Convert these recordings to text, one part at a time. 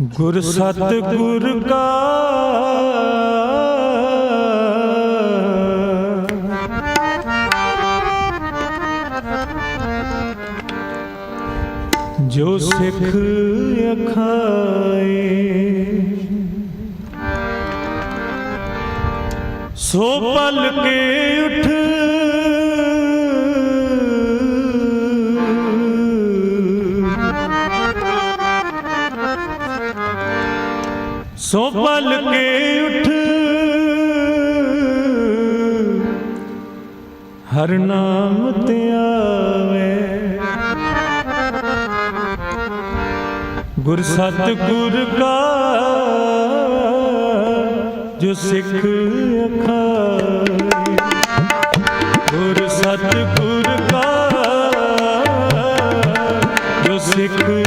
ਗੁਰ ਸਤ ਗੁਰ ਕਾ। ਜੋ ਸਿੱਖ ਅਖਾਏ ਸੋ ਪਲ ਕੇ ਉਠ ਸੋ ਪਲ ਕੇ ਉਠ। ਹਰ ਨਾਮ ਤੇ ਆਵੇ। ਗੁਰ ਸਤ ਗੁਰ ਕਾ, ਜੋ ਸਿੱਖ ਅਖਾਏ ਗੁਰ ਸਤ ਗੁਰ ਕਾ, ਜੋ ਸਿੱਖ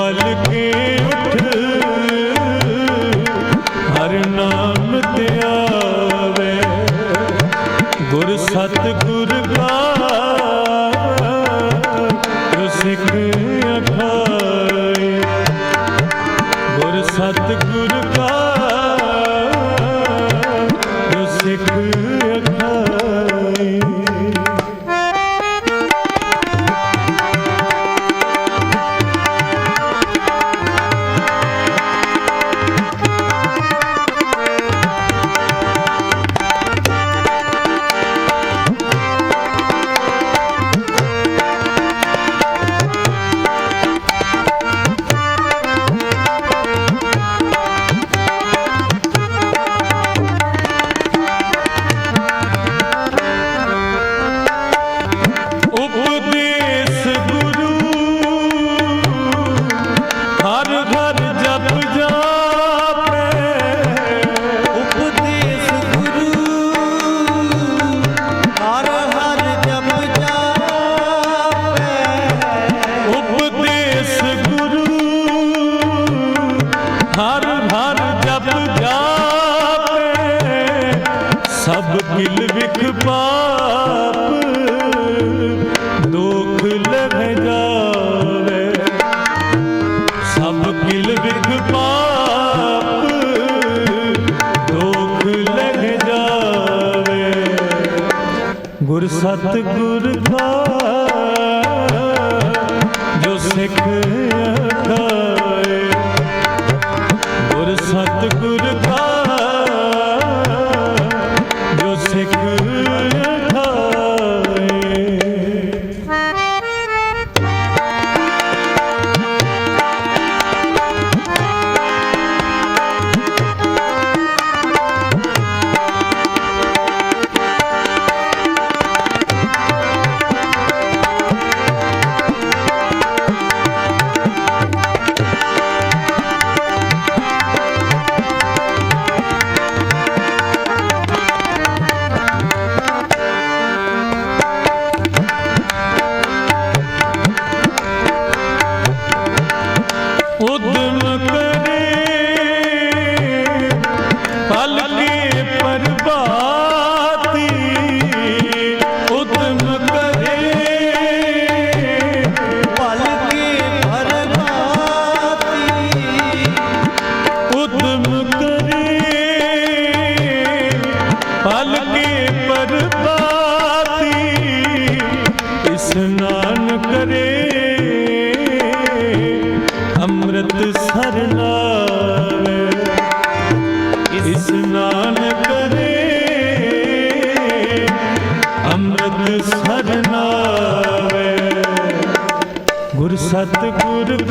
ਸੋ ਕੇ ਉਠ। ਹਰ ਨਾਮ ਧਿਆਵੇ ਗੁਰ ਸਤਿਗੁਰ ਕਾ ਸਿੱਖ ਅਖਾਏ ਗੁਰ ਸਤਿਗੁਰ ਕਾ ਸਿੱਖ ਅਖਾਏ ਸਭ ਕਿਲ ਵਿਖ ਪਾਪ, ਦੁਖ ਲਗ ਜਾਵੇ। ਸਭ ਕਿਲ ਵਿਖ ਪਾਪ, ਦੁਖ ਲਗ ਜਾਵੇ। ਗੁਰ ਸਤ ਗੁਰ ਕਾ ਜੋ ਸਿੱਖ ਅਖਾਏ। ਗੁਰ ਸਤ ਗੁਰ ਕਾ ਗੁਰ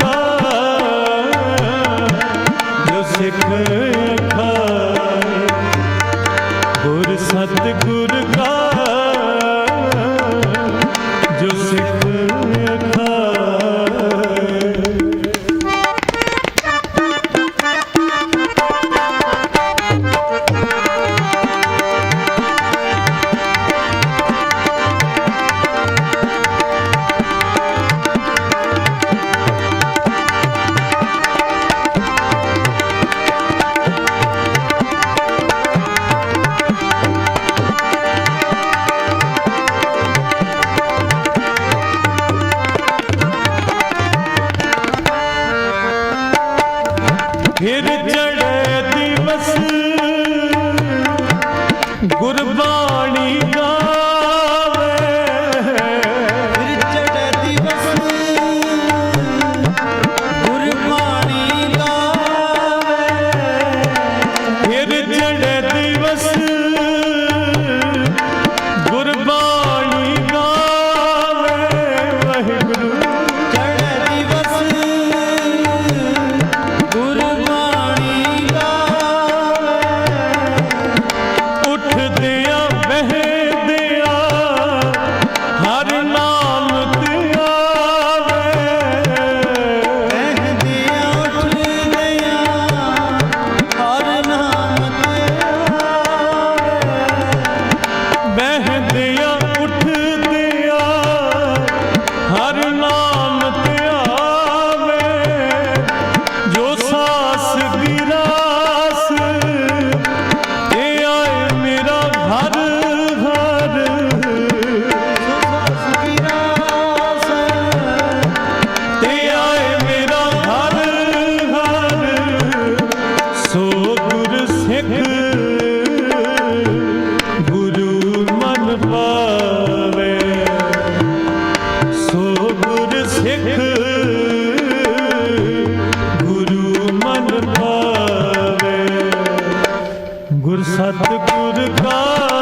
ਸਤਿਗੁਰ ਕਾ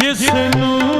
ਜਿਸ ਨੂੰ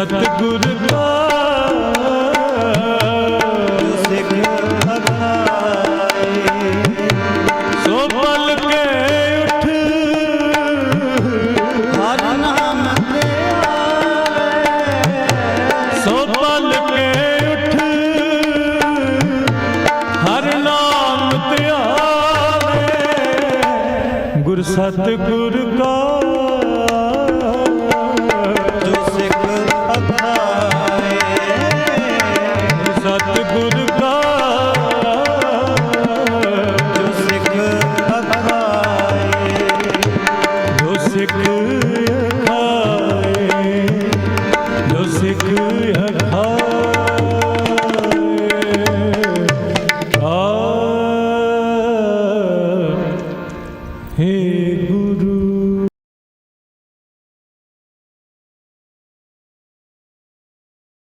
ਸਤਿਗੁਰ ਕਾ ਕੇ ਹਰ ਨਾਮ ਤੇ ਕੇ ਹਰ ਨਾਮ ਗੁਰ ਸਤਿਗੁਰ ਕਾ